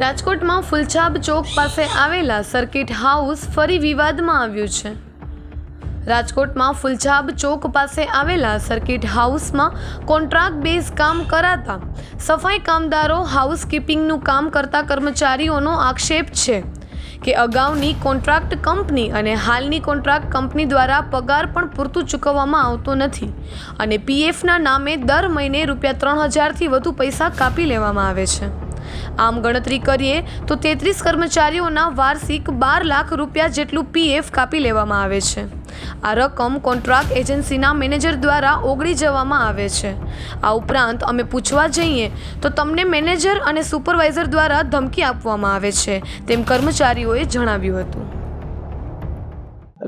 રાજકોટમાં ફુલછાબ ચોક પાસે આવેલા સર્કિટ હાઉસ ફરી વિવાદમાં આવ્યું છે. રાજકોટમાં ફુલછાબ ચોક પાસે આવેલા સર્કિટ હાઉસમાં કોન્ટ્રાક્ટ બેઝ કામ કરાતા સફાઈ કામદારો હાઉસકીપિંગનું કામ કરતા કર્મચારીઓનો આક્ષેપ છે કે અગાઉની કોન્ટ્રાક્ટ કંપની અને હાલની કોન્ટ્રાક્ટ કંપની દ્વારા પગાર પણ પૂરતું ચૂકવવામાં આવતો નથી અને પીએફના નામે દર મહિને રૂપિયા ત્રણ હજારથી વધુ પૈસા કાપી લેવામાં આવે છે. આમ ગણતરી કરીએ તો તેત્રીસ કર્મચારીઓના વાર્ષિક બાર લાખ રૂપિયા જેટલું પીએફ કાપી લેવામાં આવે છે. આ રકમ કોન્ટ્રાક્ટ એજન્સીના મેનેજર દ્વારા ઓગળી જવામાં આવે છે. આ ઉપરાંત અમે પૂછવા જઈએ તો તમને મેનેજર અને સુપરવાઇઝર દ્વારા ધમકી આપવામાં આવે છે, તેમ કર્મચારીઓએ જણાવ્યું હતું.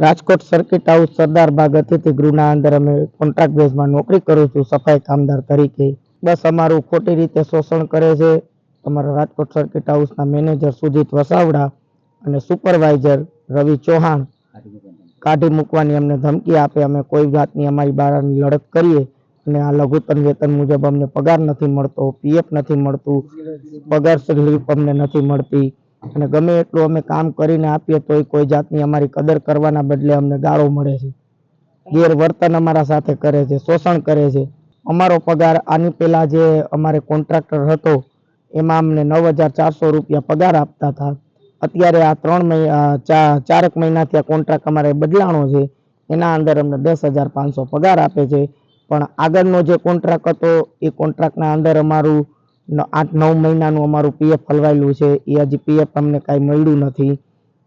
રાજકોટ સર્કિટ હાઉસ સરદાર બાગ અતિથિ ગૃહના અંદર અમે કોન્ટ્રાક્ટ બેઝમાં નોકરી કરું છું, સફાઈ કામદાર તરીકે. બસ અમારું ખોટી રીતે શોષણ કરે છે. અમારા રાજકોટ સર્કિટ હાઉસના મેનેજર સુજીત વસાવડા અને સુપરવાઇઝર રવિ ચૌહાણ કાઢી મૂકવાની અમને ધમકી આપે. અમે કોઈ જાતની અમારી બાળાની લડત કરીએ અને આ લઘુત્તમ વેતન મુજબ અમને પગાર નથી મળતો પીએફ નથી મળતું, પગાર સ્લીપ અમને નથી મળતી. અને ગમે એટલું અમે કામ કરીને આપીએ તોય કોઈ જાતની અમારી કદર કરવાના બદલે અમને ગાળો મળે છે. ગેરવર્તન અમારા સાથે કરે છે, શોષણ કરે છે. અમારો પગાર આની પહેલા જે અમારે કોન્ટ્રાક્ટર હતો એમાં અમને નવ હજાર ચારસો રૂપિયા પગાર આપતા હતા. અત્યારે આ ત્રણ મહિના ચારક મહિનાથી આ કોન્ટ્રાક્ટ અમારે બદલાણો છે. એના અંદર અમને દસ હજાર પાંચસો પગાર આપે છે. પણ આગળનો જે કોન્ટ્રાક્ટ હતો, એ કોન્ટ્રાક્ટના અંદર અમારું આઠ, નવ મહિનાનું અમારું પીએફ હલવાયેલું છે. એ હજી પીએફ અમને કાંઈ મળ્યું નથી.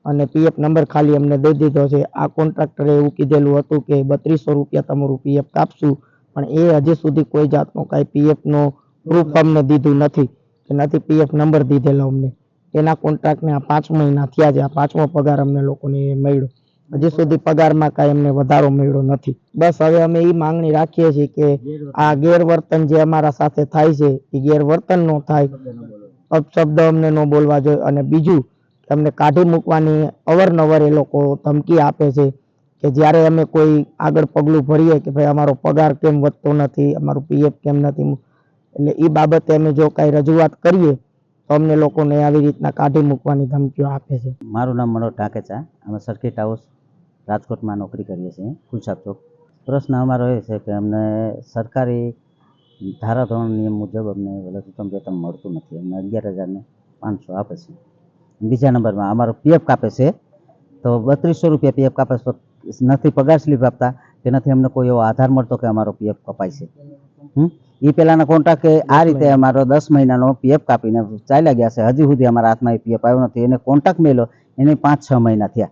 અને પીએફ નંબર ખાલી અમને દઈ દીધો છે. આ કોન્ટ્રાક્ટરે એવું કીધેલું હતું કે બત્રીસો રૂપિયા તમારું પીએફ કાપશું. પણ એ હજી સુધી કોઈ જાતનો કાંઈ પીએફનો પ્રૂફ અમને દીધું નથી. કે નથી પીએફ નંબર દીધેલો અમને. એના કોન્ટ્રાક્ટને આ પાંચ મહિના થયા છે. આ પાંચમો પગાર અમને લોકોને મળ્યો. હજી સુધી પગારમાં કાંઈ અમને વધારો મળ્યો નથી. બસ હવે અમે એ માંગણી રાખીએ છીએ કે આ ગેરવર્તન જે અમારા સાથે થાય છે એ ગેરવર્તન ન થાય. અપશબ્દ અમને ન બોલવા જોઈએ. અને બીજું, અમને કાઢી મૂકવાની અવરનવર એ લોકો ધમકી આપે છે કે જ્યારે અમે કોઈ આગળ પગલું ભરીએ કે ભાઈ અમારો પગાર કેમ વધતો નથી, અમારું પીએફ કેમ નથી એટલે એ બાબતે અમે જો કાંઈ રજૂઆત કરીએ, તો અમને લોકોને આવી રીતના કાઢી મૂકવાની ધમકીઓ આપે છે. મારું નામ મનોજ ટાંકેચા અમે સર્કિટ હાઉસ રાજકોટમાં નોકરી કરીએ છીએ ફૂલછાપ ચોક. પ્રશ્ન અમારો એ છે કે અમને સરકારી ધારાધોરણ નિયમ મુજબ અમને લઘુત્તમ વેતન મળતું નથી, અમને અગિયાર હજારને પાંચસો આપે છે. બીજા નંબરમાં અમારો પીએફ કાપે છે, તો બત્રીસો રૂપિયા પીએફ કાપે છે નથી પગાર સ્લીપ આપતા કે નથી અમને કોઈ એવો આધાર મળતો કે અમારો પીએફ કપાય છે. હમ? એ પહેલાંના કોન્ટ્રાક્ટ આ રીતે અમારો દસ મહિનાનો પીએફ કાપીને ચાલ્યા ગયા છે. હજી સુધી અમારા હાથમાં એ પીએફ આવ્યો નથી. એને કોન્ટ્રાક્ટ મેળ્યો એને પાંચ છ મહિના થયા.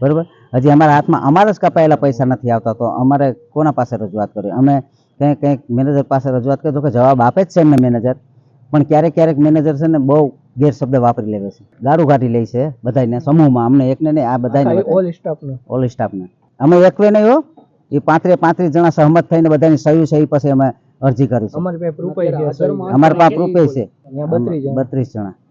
બરાબર? હજી અમારા હાથમાં અમારા જ કપાયેલા પૈસા નથી આવતા. તો અમારે કોના પાસે રજૂઆત કરી અમે કંઈક કંઈક મેનેજર પાસે રજૂઆત કરી તો કે જવાબ આપે જ છે એમને મેનેજર પણ ક્યારેક ક્યારેક મેનેજર છે ને બહુ ગેરશબ્દ વાપરી લેવે છે. દારૂ કાઢી લે છે બધાને સમૂહમાં. અમને એકને નહીં આ બધાને ઓલ સ્ટાફને ઓલ સ્ટાફને અમે એકવે નહીં હો. એ પાંત્રીસ પાંત્રીસ જણા સહમત થઈને બધાની સહી સહી પછી અમે અરજી કરી છે. અમારી પાસે પ્રૂફ છે અમારા પાસે પ્રૂફ છે. બત્રીસ જણા.